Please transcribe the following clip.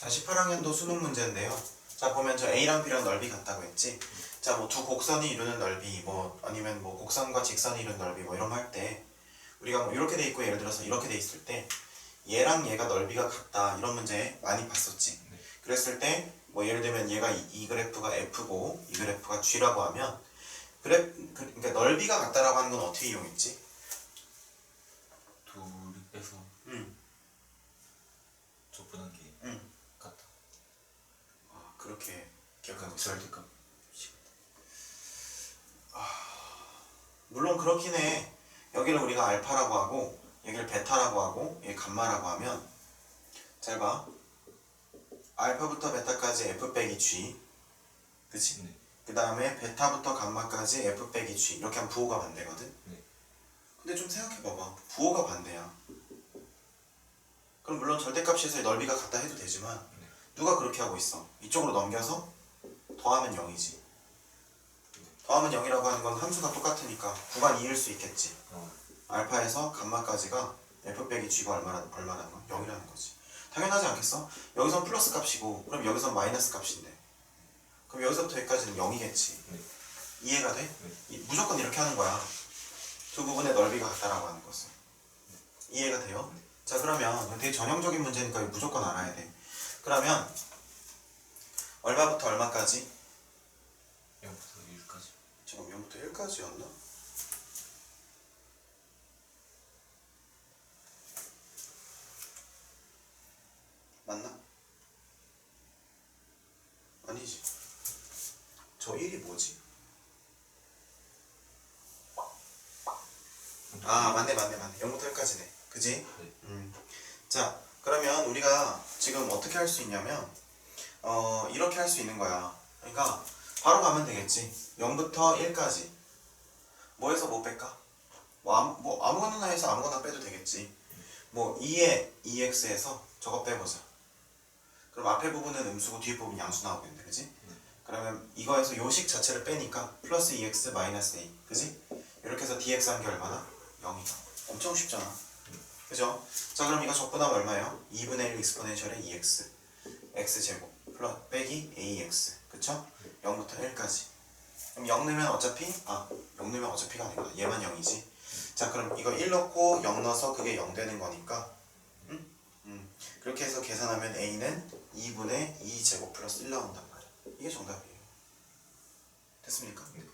자, 18학년도 수능 문제인데요. 자, 보면 저 A랑 B랑 넓이 같다고 했지. 자, 뭐 두 곡선이 이루는 넓이, 뭐 아니면 뭐 곡선과 직선이 이루는 넓이 뭐 이런 거 할 때 우리가 뭐 이렇게 돼 있고 예를 들어서 이렇게 돼 있을 때 얘랑 얘가 넓이가 같다 이런 문제 많이 봤었지. 그랬을 때 뭐 예를 들면 얘가 이, 이 그래프가 F고 이 그래프가 G라고 하면 그래 그, 그러니까 넓이가 같다라고 하는 건 어떻게 이용했지? 둘이 빼서 음, 좁분한 게 음. 같다. 아, 그렇게 기억하고 그러니까 있어. 절대값. 물론 그렇긴 해. 여기를 우리가 알파라고 하고 여기를 베타라고 하고 여기 감마라고 하면 잘 봐. 알파부터 베타까지 f 빼기 g 그치? 네. 그 다음에 베타부터 감마까지 f 빼기 g 이렇게 하면 부호가 반대거든? 네. 근데 좀 생각해봐봐. 부호가 반대야. 그럼 물론 절대값에서의 넓이가 같다 해도 되지만 네. 누가 그렇게 하고 있어? 이쪽으로 넘겨서 더하면 0이지. 더하면 0이라고 하는 건 함수가 똑같으니까 구간 2일 수 있겠지. 어. 알파에서 감마까지가 f 빼기 g가 얼마나, 얼마라는 건 0이라는 거지. 당연하지 않겠어? 여기선 플러스 값이고 그럼 여기선 마이너스 값인데 그럼 여기서부터 여기까지는 0이겠지. 네. 이해가 돼? 네. 이- 무조건 이렇게 하는 거야. 두 부분의 넓이가 같다라고 하는 것은. 이해가 돼요? 자 그러면 되게 전형적인 문제니까 무조건 알아야 돼. 그러면 얼마부터 얼마까지? 0부터 1까지. 지금 0부터 1까지였나? 맞나? 아니지. 저 1이 뭐지? 아 맞네 맞네 맞네 0부터 1까지네 그지? 네. 음. 자 그러면 우리가 지금 어떻게 할 수 있냐면 어 이렇게 할 수 있는 거야 그러니까 바로 가면 되겠지 0부터 1까지 뭐에서 뭐 뺄까? 뭐, 아무, 뭐 아무거나 해서 아무거나 빼도 되겠지 뭐 2에 2x에서 저거 빼보자 그럼 앞에 부분은 음수고 뒤에 부분 양수 나오겠네 그지? 그러면 이거에서 요식 자체를 빼니까 플러스 2x 마이너스 a 그지? 이렇게 해서 dx 한 게 얼마나? 0이다 엄청 쉽잖아 그죠? 자 그럼 이거 적분하면 얼마예요? 2분의 1 익스포넨셜의 2x x제곱 플러스 빼기 ax 그쵸? 0부터 1까지 그럼 0 넣으면 어차피 아 0 넣으면 어차피가 아니구나 얘만 0이지 자 그럼 이거 1 넣고 0 넣어서 그게 0 되는 거니까 음? 음. 그렇게 해서 계산하면 a는 2분의 2제곱 플러스 1 나온단 말이야 이게 정답이에요 됐습니까? 네.